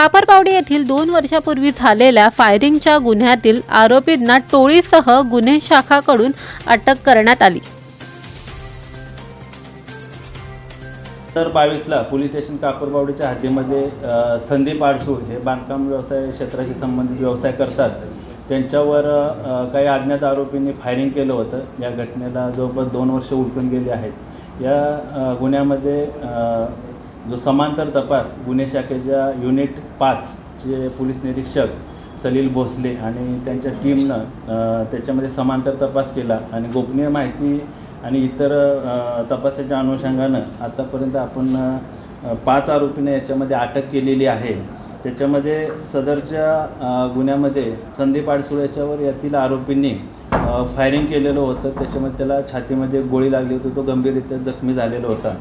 कापरपावडी येथील दोन वर्षापूर्वी झालेल्या फायरिंगच्या गुन्ह्यातील आरोपींना टोळीसह गुन्हे शाखाकडून अटक करण्यात आली. तर बावीसला पोलीस स्टेशन कापूरबावडीच्या हद्दीमध्ये संदीप आडसूळ हे बांधकाम व्यवसाय क्षेत्राशी संबंधित व्यवसाय करतात. त्यांच्यावर काही अज्ञात आरोपींनी फायरिंग केलं होतं. या घटनेला जवळपास दोन वर्ष उलटून गेली आहेत. या गुन्ह्यामध्ये जो समांतर तपास गुन्हे शाखेच्या युनिट पाचचे पोलीस निरीक्षक सलील भोसले आणि त्यांच्या टीमनं त्याच्यामध्ये समांतर तपास केला आणि गोपनीय माहिती आणि इतर तपासाच्या अनुषंगानं आतापर्यंत आपण पाच आरोपीने याच्यामध्ये अटक केलेली आहे. त्याच्यामध्ये सदरच्या गुन्ह्यामध्ये संदीप आडसूळ याच्यावर यातील आरोपींनी फायरिंग केलेलं होतं त्याच्यामध्ये त्याला छातीमध्ये गोळी लागली होती तो गंभीररित्या जखमी झालेला होता.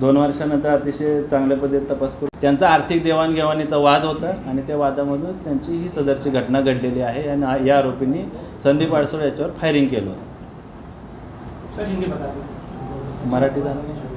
दोन वर्षानंतर अतिशय चांगल्या पद्धतीने तपास करून त्यांचा आर्थिक देवाणघेवाणीचा वाद होता आणि त्या वादामधूनच त्यांची ही सदरची घटना घडलेली आहे आणि या आरोपींनी संदीप आडसूळ याच्यावर फायरिंग केलं होतं. मराठी झालं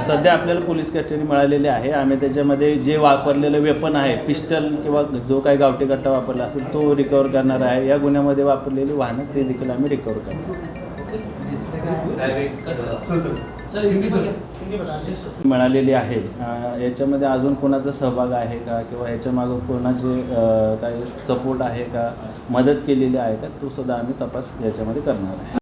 सध्या आपल्याला पोलीस कस्टडी मिळालेली आहे. आम्ही त्याच्यामध्ये जे वापरलेलं वेपन आहे पिस्टल किंवा जो काही गावठी कट्टा वापरला असेल तो रिकवर करणार आहे. या गुन्ह्यामध्ये वापरलेली वाहनं ते देखील आम्ही रिकवर करणार. मिळालेली आहे. याच्यामध्ये अजून कोणाचा सहभाग आहे का? किंवा याच्या मागं कोणाचे काही सपोर्ट आहे का? मदत केलेली आहे का? तो सुद्धा आम्ही तपास याच्यामध्ये करणार आहे.